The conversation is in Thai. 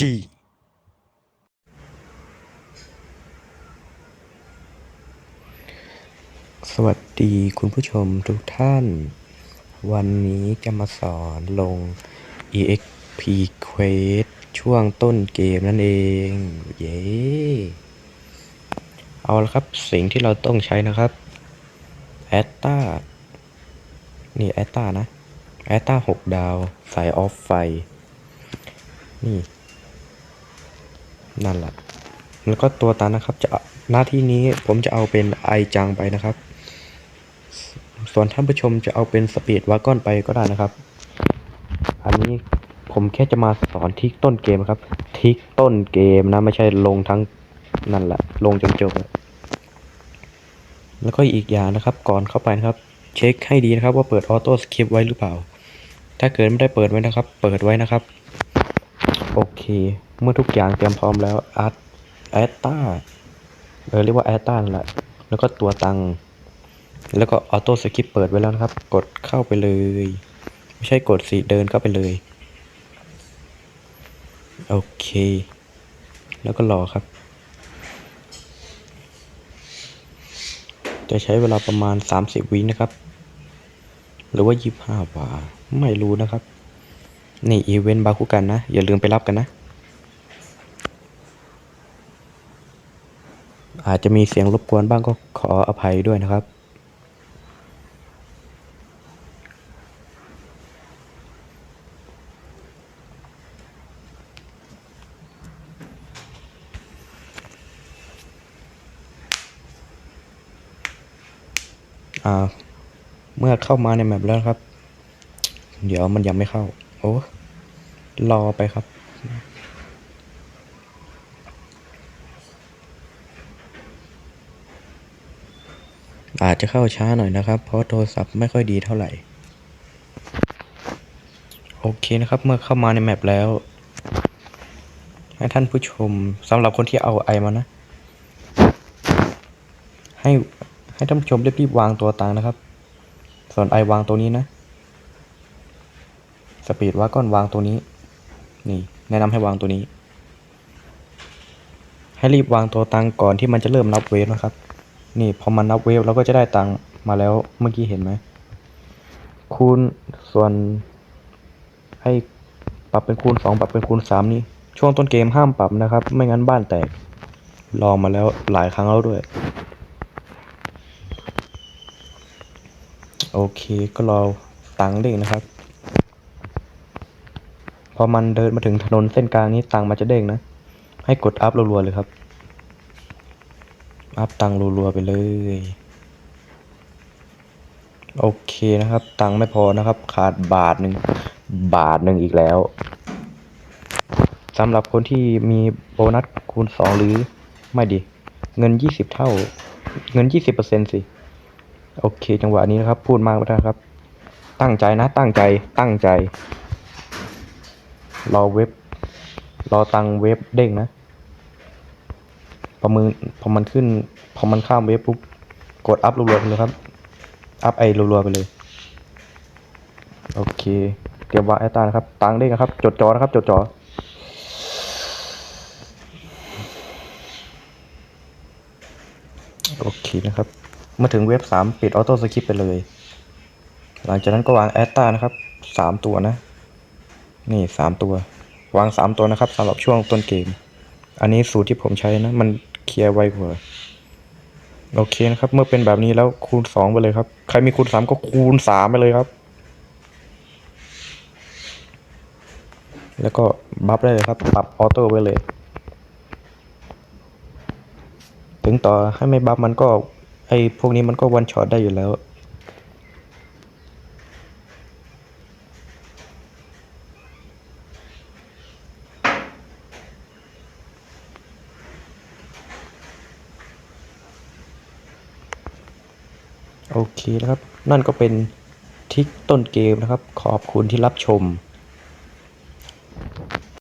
จีสวัสดีคุณผู้ชมทุกท่าน วันนี้จะมาสอนลง EXP Quest ช่วงต้นเกมนั่นเอง เย้ เอาละครับสิ่งที่เราต้องใช้นะครับแอตตานี่แอตตานะแอตตาหกดาว สายออฟไฟ นี่ นั่นแหละ แล้วก็ตัวตันนะครับ จะหน้าที่นี้ผมจะเอาเป็นไอจังไปนะครับ ส่วนท่านผู้ชมจะเอาเป็นสปีดวากอนไปก็ได้นะครับ อันนี้ผมแค่จะมาสอนทิกต้นเกมครับ ทิกต้นเกมนะ ไม่ใช่ลงทั้งนั่นแหละ ลงจนจบแล้วก็อีกอย่างนะครับ ก่อนเข้าไปนะครับ เช็คให้ดีนะครับ ว่าเปิดออโต้สคริปไว้หรือเปล่า ถ้าเกิดไม่ได้เปิดไว้นะครับ เปิดไว้นะครับ โอเค เมื่อทุกอย่างเตรียมพร้อมแล้วอาร์ตแอตตาเออเรียกว่าแอตตาแหละแล้วก็ตัวตัง แล้วก็ออโต้สคริปเปิดไว้แล้วนะครับ กดเข้าไปเลย ไม่ใช่กดสิเดินเข้าไปเลย โอเค แล้วก็รอครับ จะใช้เวลาประมาณ 30 วินะครับ หรือว่า 25วาไม่รู้นะครับ นี่อีเวนต์บาคุกันนะ อย่าลืมไปรับกันนะ อาจจะมีเสียงรบกวนบ้างก็ขออภัยด้วยนะครับอ่าเมื่อเข้ามาในแมปแล้วครับ เดี๋ยวมันยังไม่เข้า โอ้รอไปครับ อาจจะเข้าช้าหน่อยนะครับ เพราะโทรศัพท์ไม่ค่อยดีเท่าไหร่ โอเคนะครับ เมื่อเข้ามาในแมปแล้ว ให้ท่านผู้ชมสำหรับคนที่เอาไอมานะ ให้ให้ท่านผู้ชมรีบๆวางตัวตังนะครับ ส่วนไอวางตัวนี้นะสปีดว่าก้อนวางตัวนี้ นี่ แนะนำให้วางตัวนี้ ให้รีบวางตัวตังก่อนที่มันจะเริ่มนับเวฟนะครับ นี่พอมันนับเวฟเราก็จะได้ตังค์มาแล้วเมื่อกี้เห็นไหมคูณส่วน ให้ปรับเป็นคูณสองปรับเป็นคูณสามนี่ ช่วงต้นเกมห้ามปรับนะครับ ไม่งั้นบ้านแตก ลองมาแล้วหลายครั้งแล้วด้วย โอเคก็รอตังค์เด้งนะครับ พอมันเดินมาถึงถนนเส้นกลางนี้ตังค์มันจะเด้งนะ ให้กดอัพรัวๆเลยครับ อัพตังรัวๆไปเลย โอเคนะครับ ตังไม่พอนะครับ ขาดบาทหนึ่งบาทหนึ่งอีกแล้วสำหรับคนที่มีโบนัสคูณสองหรือไม่ดี เงินยี่สิบเท่า เงินยี่สิบเปอร์เซ็นต์สิ โอเค จังหวะนี้นะครับ พูดมากไม่ได้ครับ ตั้งใจนะ ตั้งใจ ตั้งใจ รอเว็บ รอตังเว็บเด้งนะ พอมือพอมันขึ้น พอมันข้ามเว็บปุ๊บกดอัพรัวๆไปเลยครับ อัพไอรัวๆไปเลย โอเคเตรียมวางไอตานะครับตังเด้นะครับ จดจอนะครับ จดจอโอเคนะครับ เมื่อถึงเว็บสามปิดออโต้สคริปไปเลย หลังจากนั้นก็วางแอตตานะครับสามตัวนะ นี่สามตัว วางสามตัวนะครับสำหรับช่วงต้นเกม อันนี้สูตรที่ผมใช้นะ มัน เคลียร์ไวกว่าโอเคนะครับ เมื่อเป็นแบบนี้แล้วคูณสองไปเลยครับ ใครมีคูณสามก็คูณสามไปเลยครับ แล้วก็บัฟได้เลยครับ ปรับออโต้ไปเลย ถึงต่อให้ไม่บัฟมันก็ ไอพวกนี้มันก็วันช็อตได้อยู่แล้ว โอเคนะครับ นั่นก็เป็นทิกต้นเกมนะครับ ขอบคุณที่รับชม